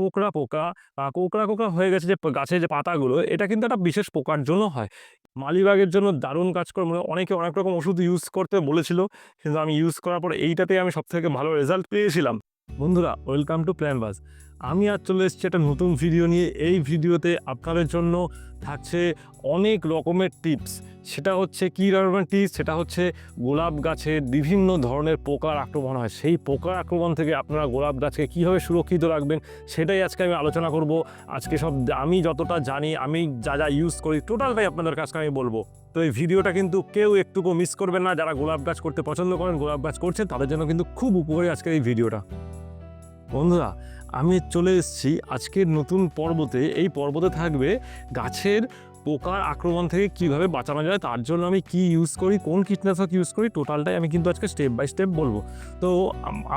কোকড়া পোকা কোকড়া কোকড়া হয়ে গেছে যে গাছের যে পাতাগুলো, এটা কিন্তু একটা বিশেষ পোকার জন্য হয়। মালিবাগের জন্য দারুণ কাজ করে মানে অনেকে অনেক রকম ওষুধ ইউজ করতে বলেছিল, কিন্তু আমি ইউজ করার পর এইটাতেই আমি সবথেকে ভালো রেজাল্ট পেয়েছিলাম। বন্ধুরা ওয়েলকাম টু প্ল্যান বাস আমি আজ চলে এসেছি একটা নতুন ভিডিও নিয়ে। এই ভিডিওতে আপনাদের জন্য থাকছে অনেক রকমের টিপস সেটা হচ্ছে কী রকমের টিপস সেটা হচ্ছে গোলাপ গাছে বিভিন্ন ধরনের পোকার আক্রমণ হয়। সেই পোকার আক্রমণ থেকে আপনারা গোলাপ গাছকে কীভাবে সুরক্ষিত রাখবেন, সেটাই আজকে আমি আলোচনা করব। আজকে সব আমি যতটা জানি, আমি যা যা ইউজ করি টোটালটাই আপনাদের কাছকে আমি বলব। তো এই ভিডিওটা কিন্তু কেউ একটুকু মিস করবেন না। যারা গোলাপ গাছ করতে পছন্দ করেন, গোলাপ গাছ করছেন, তাদের জন্য কিন্তু খুব উপকারী আজকের এই ভিডিওটা। বন্ধুরা আমি চলে এসেছি আজকের নতুন পর্বতে। এই পর্বতে থাকবে গাছের পোকার আক্রমণ থেকে কীভাবে বাঁচানো যায়, তার জন্য আমি কি ইউজ করি, কোন কীটনাশক ইউজ করি টোটালটাই আমি কিন্তু আজকে স্টেপ বাই স্টেপ বলব। তো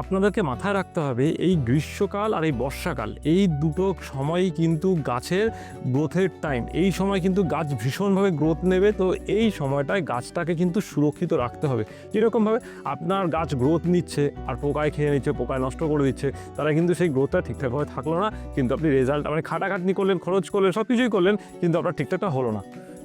আপনাদেরকে মাথায় রাখতে হবে, এই গ্রীষ্মকাল আর এই বর্ষাকাল, এই দুটো সময়ই কিন্তু গাছের গ্রোথের টাইম এই সময় কিন্তু গাছ ভীষণভাবে গ্রোথ নেবে, তো এই সময়টায় গাছটাকে কিন্তু সুরক্ষিত রাখতে হবে। যেরকমভাবে আপনার গাছ গ্রোথ নিচ্ছে, আর পোকায় খেয়ে নিচ্ছে, পোকায় নষ্ট করে দিচ্ছে, তারা কিন্তু সেই গ্রোথটা ঠিকঠাকভাবে থাকল না, কিন্তু আপনি রেজাল্ট মানে খাটাখাটনি করলেন, খরচ করলেন সব কিছুই করলেন, কিন্তু আপনার ঠিকঠাকটা হলো না।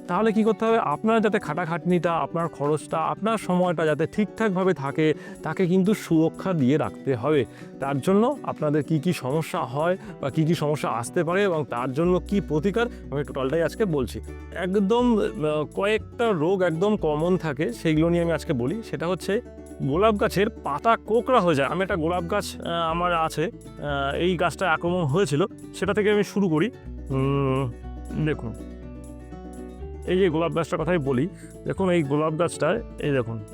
তাহলে কি করতে হবে? আপনার যাতে খাটাখাটনিটা, আপনার খরচটা, আপনার সময়টা যাতে ঠিকঠাকভাবে থাকে, তাকে কিন্তু সুরক্ষা দিয়ে রাখতে হবে। তার জন্য আপনাদের কি কি সমস্যা হয় বা কি কি সমস্যা আসতে পারে এবং তার জন্য কি প্রতিকার? আমি টোটালটাই আজকে বলছি। একদম কয়েকটা রোগ একদম কমন থাকে, সেইগুলো নিয়ে আমি আজকে বলি। সেটা হচ্ছে গোলাপ গাছের পাতা কোকড়া হয়ে যায়। আমি একটা গোলাপ গাছ আমার আছে এই গাছটা আক্রমণ হয়েছিল। সেটা থেকে আমি শুরু করি। দেখুন। এই যে গোলাপ গাছটার কথাই বলি, দেখুন এই গোলাপ গাছটায় এই দেখুন।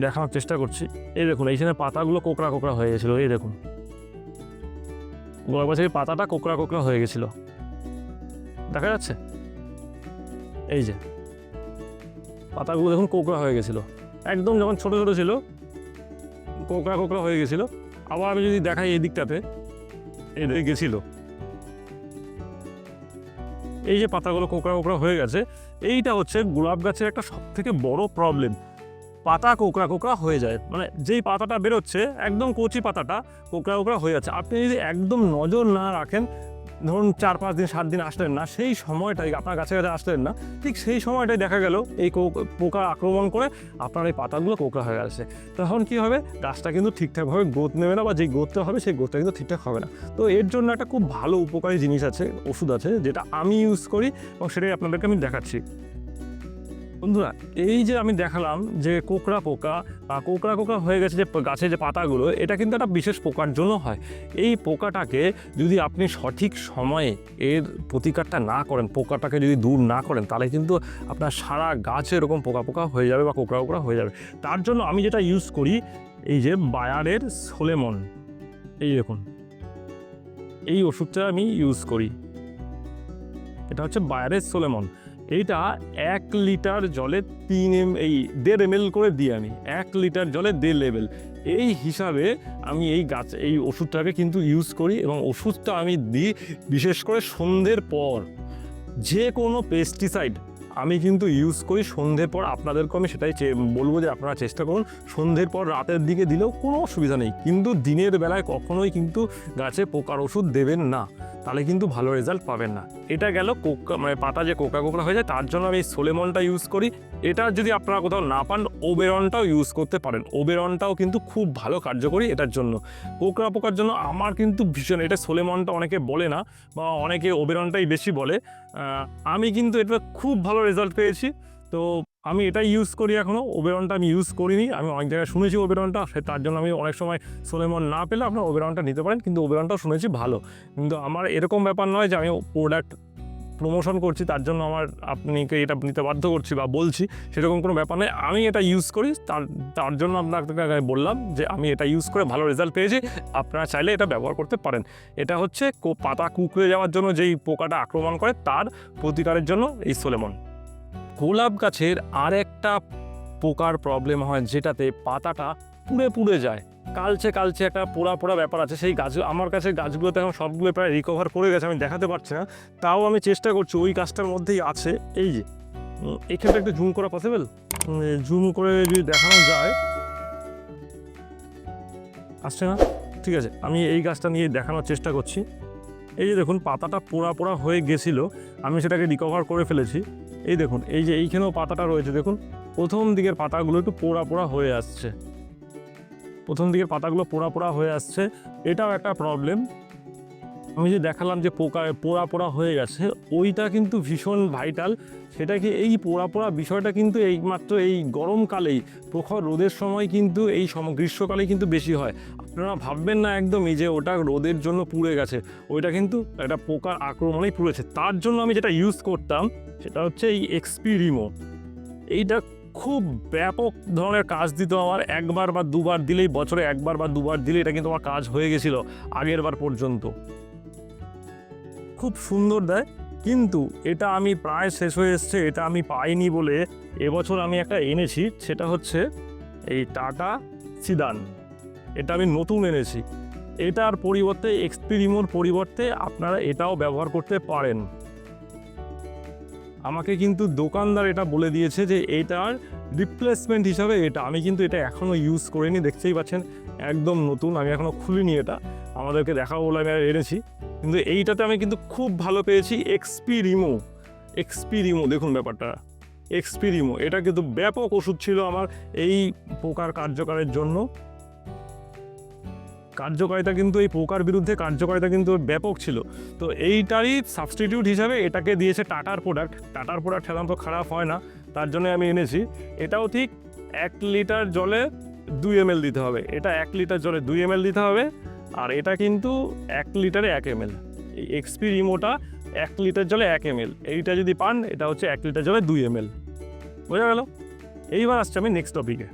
দেখানোর চেষ্টা করছি। এই দেখুন, এইখানে পাতাগুলো কোকড়া কোকড়া হয়ে গেছিল, এই দেখুন। গোলাপ গাছের পাতাটা কোকড়া কোকড়া হয়ে গেছিল। দেখা যাচ্ছে? এই যে। পাতাগুলো দেখুন কোকড়া হয়ে গেছিল। একদম যখন ছোট ছোট ছিল, কোকড়া কোকড়া হয়ে গেছিল। আবার আমি যদি দেখাই এই দিকটাতে, এই গেছিল। এই যে পাতাগুলো কোকড়া কোকড়া হয়ে গেছে, এইটা হচ্ছে গোলাপ গাছের একটা সব থেকে বড় প্রবলেম পাতা কোকড়া কোকড়া হয়ে যায়। মানে যেই পাতাটা বেরোচ্ছে, একদম কচি পাতাটা কোকড়া কোকড়া হয়ে যাচ্ছে। আপনি যদি একদম নজর না রাখেন ধরুন চার পাঁচ দিন, সাত দিন আসলেন না, সেই সময়টাই আপনার গাছে কাছে আসলেন না, ঠিক সেই সময়টাই দেখা গেল এই পোকা আক্রমণ করে আপনার এই পাতাগুলো কোকড়া হয়ে গেছে। তখন কি হবে? গাছটা কিন্তু ঠিকঠাকভাবে গ্রোথ নেবে না বা যে গ্রোথটা হবে সেই গ্রোথটা কিন্তু ঠিকঠাক হবে না। তো এর জন্য একটা খুব ভালো উপকারী জিনিস আছে, ওষুধ আছে যেটা আমি ইউজ করি এবং সেটাই আপনাদেরকে আমি দেখাচ্ছি। বন্ধুরা, এই যে আমি দেখালাম যে কোকড়া পোকা বা কোকড়া কোকড়া হয়ে গেছে যে গাছের যে পাতাগুলো, এটা কিন্তু একটা বিশেষ পোকার জন্য হয়। এই পোকাটাকে যদি আপনি সঠিক সময়ে এর প্রতিকারটা না করেন, পোকাটাকে যদি দূর না করেন, তাহলে কিন্তু আপনার সারা গাছে এরকম পোকা পোকা হয়ে যাবে বা কোকড়া কোকড়া হয়ে যাবে। তার জন্য আমি যেটা ইউজ করি, এই যে বায়ারের সোলেমন, এই দেখুন, এই ওষুধটা আমি ইউজ করি। এটা হচ্ছে বায়ারের সোলেমন। এইটা এক লিটার জলে তিন এম, এই দেড় এম করে দিই আমি। এক লিটার জলে দেড় লেভেল এই হিসাবে আমি এই গাছ, এই ওষুধটাকে কিন্তু ইউজ করি এবং ওষুধটা আমি দিই বিশেষ করে সন্ধ্যের পর। যে কোনো পেস্টিসাইড আমি কিন্তু ইউজ করি, সন্ধ্যের পর আপনাদেরকে আমি সেটাই বলব যে আপনারা চেষ্টা করুন। সন্ধ্যের পর রাতের দিকে দিলেও কোনো অসুবিধা নেই। কিন্তু দিনের বেলায় কখনোই কিন্তু গাছে পোকার ওষুধ দেবেন না। তাহলে কিন্তু ভালো রেজাল্ট পাবেন না। এটা গেল কোকা মানে পাতা যে কোকা কোকড়া হয়ে যায়, তার জন্য আমি সোলেমলটা ইউজ করি। এটা যদি আপনারা কোথাও না পান ওবেরনটাও ইউজ করতে পারেন। ওবেরনটাও কিন্তু খুব ভালো কার্যকরী এটার জন্য। কোকড়া পোকার জন্য আমার কিন্তু ভীষণ, এটা সোলেমনটা অনেকে বলে না, বা অনেকে ওবেরনটাই বেশি বলে। আমি কিন্তু এটা খুব ভালো রেজাল্ট পেয়েছি। তো আমি এটা ইউজ করি এখনও ওবেরনটা আমি ইউজ করিনি। আমি অনেক জায়গায় শুনেছি ওবেরনটা তার জন্য আমি অনেক সময় সোলেমন না পেলে আপনার ওবেরনটা নিতে পারেন, কিন্তু ওবেরনটাও শুনেছি ভালো। কিন্তু আমার এরকম ব্যাপার নয় যে আমি প্রোডাক্ট প্রমোশন করছি, তার জন্য আমার আপনিকে এটা নিতে বাধ্য করছি বা বলছি, সেরকম কোনো ব্যাপার নেই আমি এটা ইউজ করি, তার তার জন্য আপনাকে বললাম যে আমি এটা ইউজ করে ভালো রেজাল্ট পেয়েছি। আপনারা চাইলে এটা ব্যবহার করতে পারেন। এটা হচ্ছে পাতা কুকড়ে যাওয়ার জন্য যেই পোকাটা আক্রমণ করে, তার প্রতিকারের জন্য এই সোলেমন গোলাপ গাছের আর একটা পোকার প্রবলেম হয় যেটাতে পাতাটা পুড়ে পুড়ে যায়। কালচে কালচে একটা পোড়া পোড়া ব্যাপার আছে। সেই গাছ আমার কাছে গাছগুলোতে এখন সবগুলো প্রায় রিকভার করে গেছে, আমি দেখাতে পারছি না। তাও আমি চেষ্টা করছি, ওই গাছটার মধ্যেই আছে। এই যে এখানটা একটু জুম করা পসিবল জুম করে যদি দেখানো যায়। আসছে না? ঠিক আছে, আমি এই গাছটা নিয়ে দেখানোর চেষ্টা করছি। এই যে দেখুন, পাতাটা পোড়া পোড়া হয়ে গেছিল, আমি সেটাকে রিকভার করে ফেলেছি। এই দেখুন, এই যে এইখানেও পাতাটা রয়েছে, দেখুন। প্রথম দিকের পাতাগুলো একটু পোড়া পোড়া হয়ে আসছে। প্রথম দিকের পাতাগুলো পোড়া পোড়া হয়ে আসছে, এটাও একটা প্রবলেম আমি যে দেখালাম যে পোকা, পোড়া পোড়া হয়ে গেছে, ওইটা কিন্তু ভীষণ ভাইটাল সেটা কি এই পোড়া পোড়া বিষয়টা কিন্তু এইমাত্র এই গরমকালেই, প্রখর রোদের সময় কিন্তু এই সম গ্রীষ্মকালে কিন্তু বেশি হয়। আপনারা ভাববেন না একদমই যে ওটা রোদের জন্য পুড়ে গেছে, ওইটা কিন্তু একটা পোকার আক্রমণেই পুড়েছে। তার জন্য আমি যেটা ইউজ করতাম, সেটা হচ্ছে এই এক্সপি রিমো এইটা খুব ব্যাপক ধরনের কাজ দিত আমার। একবার বা দুবার দিলেই, বছরে একবার বা দুবার দিলে এটা কিন্তু আমার কাজ হয়ে গেছিল আগের বার পর্যন্ত। খুব সুন্দর দেয়, কিন্তু এটা আমি প্রায় শেষ হয়ে এসছে, এটা আমি পাইনি বলে এবছর আমি একটা এনেছি, সেটা হচ্ছে এই টাটা সিদান। এটা আমি নতুন এনেছি। এটার পরিবর্তে, এক্সপিরিমোর পরিবর্তে আপনারা এটাও ব্যবহার করতে পারেন। আমাকে কিন্তু দোকানদার এটা বলে দিয়েছে যে এটার রিপ্লেসমেন্ট হিসাবে এটা, আমি কিন্তু এটা এখনও ইউজ করিনি, দেখতেই পাচ্ছেন, একদম নতুন, আমি এখনও খুলিনি এটা, আমাদেরকে দেখাবো বলে আমি এনেছি। কিন্তু এইটাতে আমি কিন্তু খুব ভালো পেয়েছি এক্সপি রিমো এক্সপি রিমো দেখুন ব্যাপারটা এক্সপি রিমো এটা কিন্তু ব্যাপক ওষুধ ছিল আমার এই পোকার কার্যকারের জন্য। কার্যকারিতা কিন্তু এই পোকার বিরুদ্ধে কার্যকারিতা কিন্তু ব্যাপক ছিল। তো এইটারই সাবস্টিটিউট হিসাবে এটাকে দিয়েছে টাটার প্রোডাক্ট টাটার প্রোডাক্ট সাধারণত খারাপ হয় না, তার জন্য আমি এনেছি। এটাও ঠিক এক লিটার জলে দুই এম দিতে হবে। এটা এক লিটার জলে দুই এম দিতে হবে আর এটা কিন্তু এক লিটারে এক এম এই এক্সপি রিমোটা এক লিটার জলে এক এম এইটা যদি পান, এটা হচ্ছে এক লিটার জলে দুই এম বোঝা গেল? এইবার আসছে আমি নেক্সট টপিকে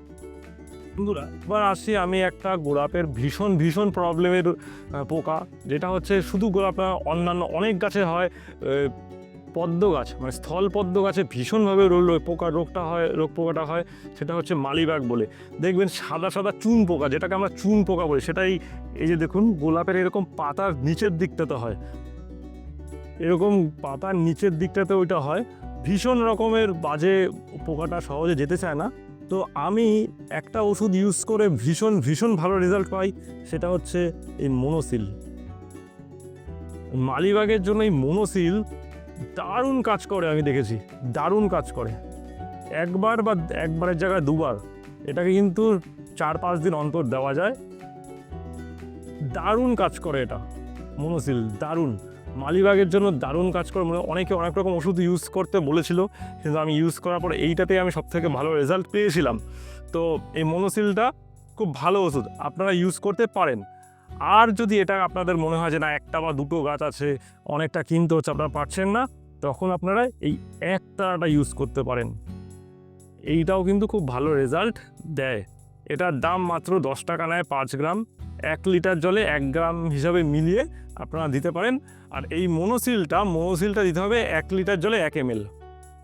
বন্ধুরা, এবার আসি আমি একটা গোলাপের ভীষণ ভীষণ প্রবলেমের পোকা, যেটা হচ্ছে শুধু গোলাপ না, অন্যান্য অনেক গাছে হয় পদ্ম গাছ মানে স্থল পদ্ম গাছে ভীষণভাবে পোকা, রোগটা হয়, রোগ পোকাটা হয়, সেটা হচ্ছে মালিবাগ বলে। দেখবেন সাদা সাদা চুন পোকা, যেটাকে আমরা চুন পোকা বলি, সেটাই, এই যে দেখুন, গোলাপের এরকম পাতার নিচের দিকটাতে হয়। এরকম পাতার নিচের দিকটাতে ওইটা হয়। ভীষণ রকমের বাজে পোকাটা সহজে যেতে চায় না। তো আমি একটা ওষুধ ইউজ করে ভীষণ ভীষণ ভালো রেজাল্ট পাই, সেটা হচ্ছে এই মনোসিল। মালিবাগের জন্য এই মনোসিল দারুণ কাজ করে, আমি দেখেছি। দারুণ কাজ করে। একবার বা একবারের জায়গায় দুবার। এটাকে কিন্তু চার, পাঁচ দিন অন্তর দেওয়া যায়। দারুণ কাজ করে এটা। মনোসিল দারুণ। মালিবাগের জন্য দারুণ কাজ করে মানে অনেকে অনেক রকম ওষুধ ইউজ করতে বলেছিল, কিন্তু আমি ইউজ করার পর এইটাতেই আমি সবথেকে ভালো রেজাল্ট পেয়েছিলাম। তো এই মনোসিলটা খুব ভালো ওষুধ, আপনারা ইউজ করতে পারেন। আর যদি এটা আপনাদের মনে হয় যে না, একটা বা দুটো গাছ আছে, অনেকটা কিনতে হচ্ছে, আপনারা পারছেন না, তখন আপনারা এই একটাটা ইউজ করতে পারেন। এইটাও কিন্তু খুব ভালো রেজাল্ট দেয়। এটার দাম মাত্র দশ টাকা নেয় পাঁচ গ্রাম। এক লিটার জলে এক গ্রাম হিসাবে মিলিয়ে আপনারা দিতে পারেন। আর এই মনোসিলটা মনোসিলটা দিতে হবে এক লিটার জলে এক এম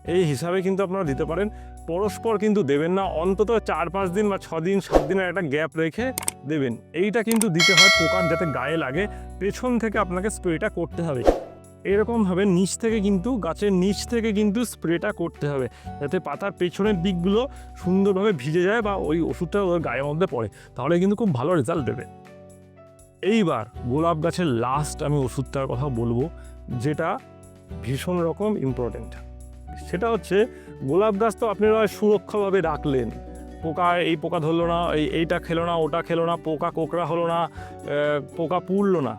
এই হিসাবে কিন্তু আপনারা দিতে পারেন। পরস্পর কিন্তু দেবেন না, অন্তত চার পাঁচ দিন বা ছ দিন, সাত দিনের একটা গ্যাপ রেখে দেবেন। এইটা কিন্তু দিতে হয় পোকার যাতে গায়ে লাগে। পেছন থেকে আপনাকে স্প্রেটা করতে হবে। এরকমভাবে নিচ থেকে কিন্তু, গাছের নিচ থেকে কিন্তু স্প্রেটা করতে হবে। যাতে পাতার পেছনের দিকগুলো সুন্দরভাবে ভিজে যায় বা ওই ওষুধটা ওর গায়ের মধ্যে পড়ে। তাহলে কিন্তু খুব ভালো রেজাল্ট দেবে। এইবার গোলাপ গাছের লাস্ট আমি ওষুধটার কথা বলব, যেটা ভীষণ রকম ইম্পর্টেন্ট সেটা হচ্ছে, গোলাপ গাছ তো আপনারা সুরক্ষাভাবে রাখলেন। পোকা, এই পোকা ধরলো না, এই, এইটা খেলো না, ওটা খেলো না, পোকা কোকড়া হলো না পোকা পুড়লো না।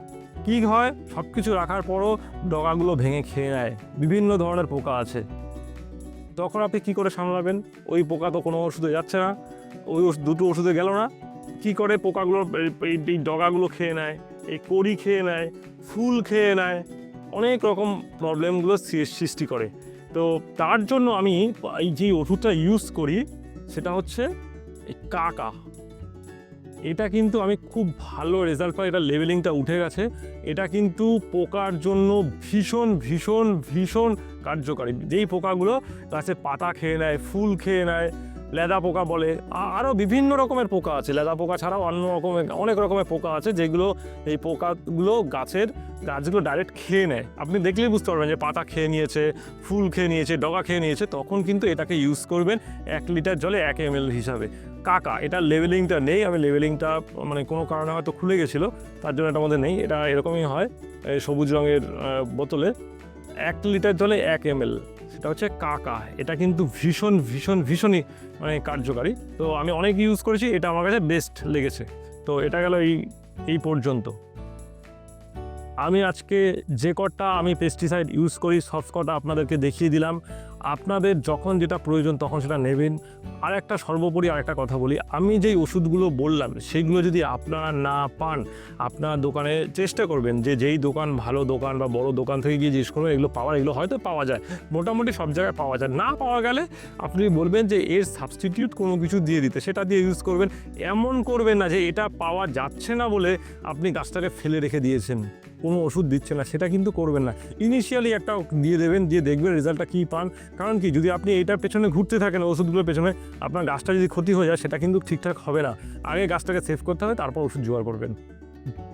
কী হয়? সব কিছু রাখার পরও ডগাগুলো ভেঙে খেয়ে নেয়। বিভিন্ন ধরনের পোকা আছে। তখন আপনি কী করে সামলাবেন? ওই পোকা তো কোনো ওষুধে যাচ্ছে না, ওই দুটো ওষুধে গেল না। কী করে পোকাগুলো, এই- ডগাগুলো খেয়ে নেয়, এই কড়ি খেয়ে নেয়, ফুল খেয়ে নেয়, অনেক রকম প্রবলেমগুলো সৃষ্টি করে। তো তার জন্য আমি এই যে ওষুধটা ইউজ করি, সেটা হচ্ছে কাকা। এটা কিন্তু আমি খুব ভালো রেজাল্ট পাই, এটা লেভেলিংটা উঠে গেছে। এটা কিন্তু পোকার জন্য ভীষণ ভীষণ ভীষণ কার্যকারী। যেই পোকাগুলো গাছে পাতা খেয়ে নেয়, ফুল খেয়ে নেয় লেদা পোকা বলে। আরও বিভিন্ন রকমের পোকা আছে। লেদা পোকা ছাড়াও অন্য রকমের, অনেক রকমের পোকা আছে যেগুলো এই পোকাগুলো গাছের, গাছগুলো ডাইরেক্ট খেয়ে নেয়। আপনি দেখলেই বুঝতে পারবেন যে পাতা খেয়ে নিয়েছে, ফুল খেয়ে নিয়েছে, ডগা খেয়ে নিয়েছে, তখন কিন্তু এটাকে ইউজ করবেন এক লিটার জলে এক এম হিসাবে। কাকা, এটা লেভেলিংটা নেই। আমি লেভেলিংটা মানে কোনো কারণে হয়তো খুলে গেছিল, তার জন্য এটা আমাদের নেই। এটা এরকমই হয় সবুজ রঙের বোতলে। এক লিটার জলে এক এম সেটা হচ্ছে কাকা। এটা কিন্তু ভীষণ ভীষণ, ভীষণই মানে কার্যকারী। তো আমি অনেক ইউজ করেছি, এটা আমার কাছে বেস্ট লেগেছে। তো এটা গেল এই এই পর্যন্ত। আমি আজকে যে কটা আমি পেস্টিসাইড ইউজ করি, সব কটা আপনাদেরকে দেখিয়ে দিলাম। আপনাদের যখন যেটা প্রয়োজন তখন সেটা নেবেন। আর একটা সর্বোপরি আর একটা কথা বলি, আমি যেই ওষুধগুলো বললাম সেইগুলো যদি আপনারা না পান, আপনার দোকানে চেষ্টা করবেন যে যেই দোকান ভালো দোকান বা বড় দোকান থেকে গিয়ে জিজ্ঞেস করবেন এগুলো পাওয়ার এগুলো হয়তো পাওয়া যায়। মোটামুটি সব জায়গায় পাওয়া যায়। না পাওয়া গেলে আপনি বলবেন যে এর সাবস্টিটিউট কোনো কিছু দিয়ে দিতে, সেটা দিয়ে ইউজ করবেন। এমন করবেন না যে এটা পাওয়া যাচ্ছে না বলে আপনি গাছটাকে ফেলে রেখে দিয়েছেন। কোনো ওষুধ দিচ্ছে না, সেটা কিন্তু করবেন না। ইনিশিয়ালি একটা দিয়ে দেবেন, দিয়ে দেখবেন রেজাল্টটা কী পান। কারণ কি, যদি আপনি এইটার পেছনে ঘুরতে থাকেন ওষুধগুলোর পেছনে, আপনার গাছটা যদি ক্ষতি হয়ে যায়, সেটা কিন্তু ঠিকঠাক হবে না। আগে গাছটাকে সেভ করতে হবে, তারপর ওষুধ জোগাড় করবেন।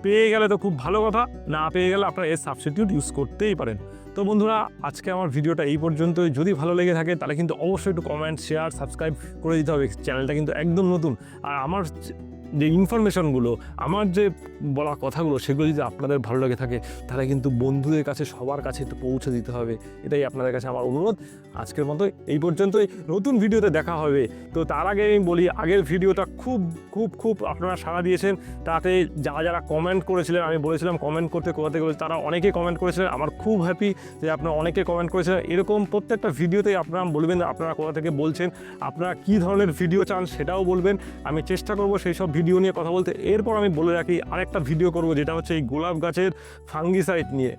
পেয়ে গেলে তো খুব ভালো কথা, না পেয়ে গেলে আপনারা এর সাবস্টিটিউট ইউজ করতেই পারেন। তো বন্ধুরা, আজকে আমার ভিডিওটা এই পর্যন্ত যদি ভালো লেগে থাকে, তাহলে কিন্তু অবশ্যই একটু কমেন্ট শেয়ার সাবস্ক্রাইব করে দিতে হবে। চ্যানেলটা কিন্তু একদম নতুন। আর আমার যে ইনফরমেশনগুলো আমার যে বলা কথাগুলো, সেগুলো যদি আপনাদের ভালো লেগে থাকে, তাহলে কিন্তু বন্ধুদের কাছে, সবার কাছে একটু পৌঁছে দিতে হবে। এটাই আপনাদের কাছে আমার অনুরোধ। আজকের মতো এই পর্যন্তই। নতুন ভিডিওতে দেখা হবে। তো তার আগে আমি বলি, আগের ভিডিওটা খুব খুব খুব আপনারা সাড়া দিয়েছেন। তাতে যারা যারা কমেন্ট করেছিলেন, আমি বলেছিলাম কমেন্ট করতে কোথা থেকে তারা অনেকেই কমেন্ট করেছিলেন। আমার খুব হ্যাপি যে আপনারা অনেকে কমেন্ট করেছেন এরকম প্রত্যেকটা ভিডিওতেই আপনারা বলবেন, আপনারা কোথা থেকে বলছেন, আপনারা কী ধরনের ভিডিও চান সেটাও বলবেন। আমি চেষ্টা করব সেই সব ভিডিও নিয়ে কথা বলতে, এরপর আমি বলে রাখি, আরেকটা ভিডিও করব, যেটা হচ্ছে এই গোলাপ গাছের ফাঙ্গিসাইড নিয়ে।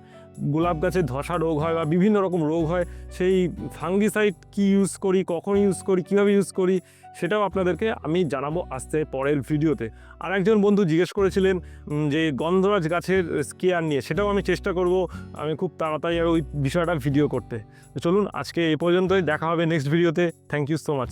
গোলাপ গাছের ধসা রোগ হয় বা বিভিন্ন রকম রোগ হয়, সেই ফাঙ্গিসাইড কি ইউজ করি, কখন ইউজ করি, কীভাবে ইউজ করি, সেটাও আপনাদেরকে আমি জানাব আসতে পরের ভিডিওতে আর একজন বন্ধু জিজ্ঞেস করেছিলেন যে গন্ধরাজ গাছের স্কেয়ার নিয়ে, সেটাও আমি চেষ্টা করব, আমি খুব তাড়াতাড়ি আর ওই বিষয়টা ভিডিও করতে। চলুন, আজকে এ পর্যন্তই, দেখা হবে নেক্সট ভিডিওতে থ্যাংক ইউ সো মাচ